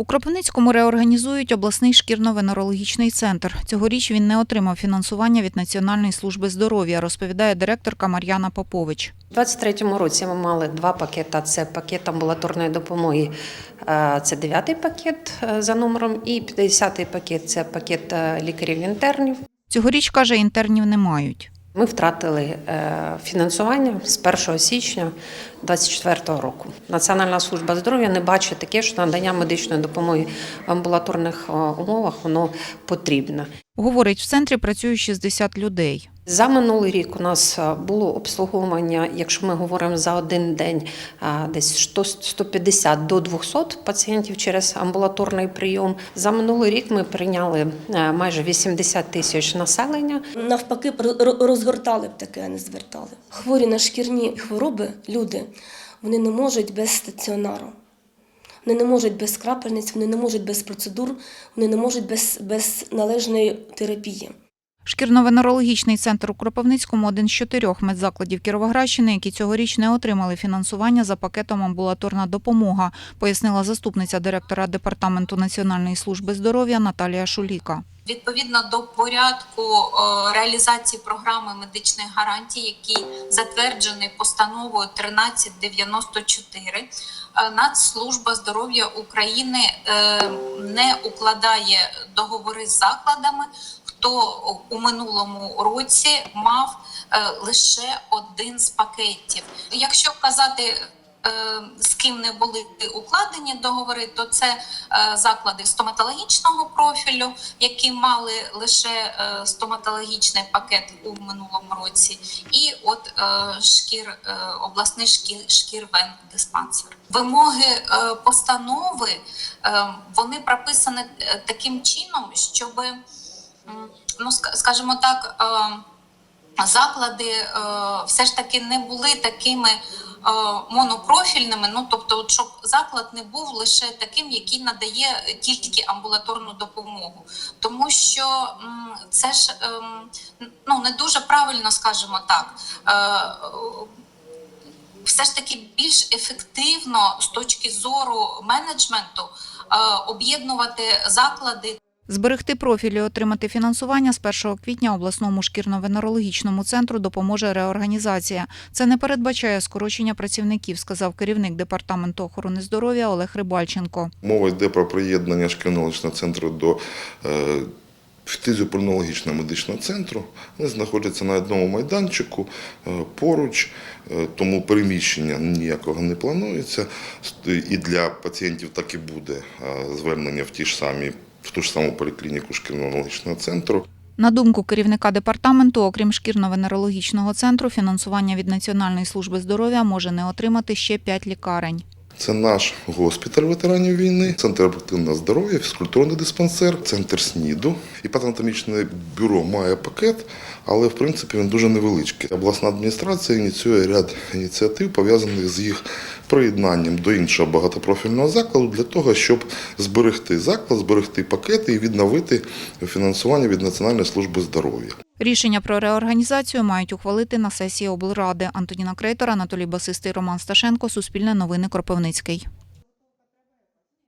У Кропивницькому реорганізують обласний шкірно-венерологічний центр. Цьогоріч він не отримав фінансування від Національної служби здоров'я, розповідає директорка Мар'яна Попович. У 2023 році ми мали два пакети. Це пакет амбулаторної допомоги, е, це дев'ятий пакет е, за номером, і 50-й пакет це пакет е, лікарів-інтернів. Цьогоріч, каже, інтернів не мають. Ми втратили е, фінансування з 1 січня 2024 року. Національна служба здоров'я не бачить таке, що надання медичної допомоги в амбулаторних е, умовах воно потрібне. Говорить, в центрі працює 60 людей. За минулий рік у нас е, було обслуговування, якщо ми говоримо за один день, е, десь 100 150 до 200 пацієнтів через амбулаторний прийом. За минулий рік ми прийняли е, майже 80 тисяч населення. Навпаки, розгортали б таке, а не звертали. Хворі на шкірні хвороби, люди, вони не можуть без стаціонару. Вони не можуть без крапельниць, вони не можуть без процедур, вони не можуть без, без належної терапії. Шкірно-венерологічний центр у Кропивницькому один з чотирьох медзакладів Кіровоградщини, які цьогоріч не отримали фінансування за пакетом амбулаторна допомога, пояснила заступниця директора департаменту Національної служби здоров'я Наталія Шуліка. Відповідно до порядку е, реалізації програми медичних гарантій, який затверджений постановою 1394, е, Нацслужба здоров'я України е, не укладає договори з закладами, хто у минулому році мав е, лише один з пакетів. Якщо казати е, з ким не були укладені договори, то це е, заклади стоматологічного профілю, які мали лише стоматологічний пакет у минулому році, і от шкір обласний шкір шкірвен диспансер. Вимоги постанови вони прописані таким чином, щоб ну скажімо так. заклади е, все ж таки не були такими монопрофільними. Ну тобто, щоб заклад не був лише таким, який надає тільки амбулаторну допомогу, тому що це ж ем, ну не дуже правильно, скажімо так. Е, все ж таки більш ефективно з точки зору менеджменту е, об'єднувати заклади Зберегти профіль і отримати фінансування з 1 квітня обласному шкірно-венерологічному центру допоможе реорганізація. Це не передбачає скорочення працівників, сказав керівник департаменту охорони здоров'я Олег Рибальченко. Мова йде про приєднання шкірно центру до е, фтизіопульмонологічного медичного центру. Вони знаходяться на одному майданчику е, поруч, е, тому переміщення ніякого не планується. І для пацієнтів так і буде звернення в ті ж самі в ту ж саму поліклініку шкірно центру. На думку керівника департаменту, окрім шкірно-венерологічного центру, фінансування від Національної служби здоров'я може не отримати ще п'ять лікарень. Це наш госпіталь ветеранів війни, центр репродуктивного здоров'я, фізкультурний диспансер, центр СНІДу. І патологоанатомічне бюро має пакет, але в принципі він дуже невеличкий. Обласна адміністрація ініціює ряд ініціатив, пов'язаних з їх приєднанням до іншого багатопрофільного закладу для того, щоб зберегти заклад, зберегти пакети і відновити фінансування від Національної служби здоров'я. Рішення про реорганізацію мають ухвалити на сесії облради. Антоніна Крейтор, Анатолій Басистий, Роман Сташенко. Суспільне новини Кропивницький.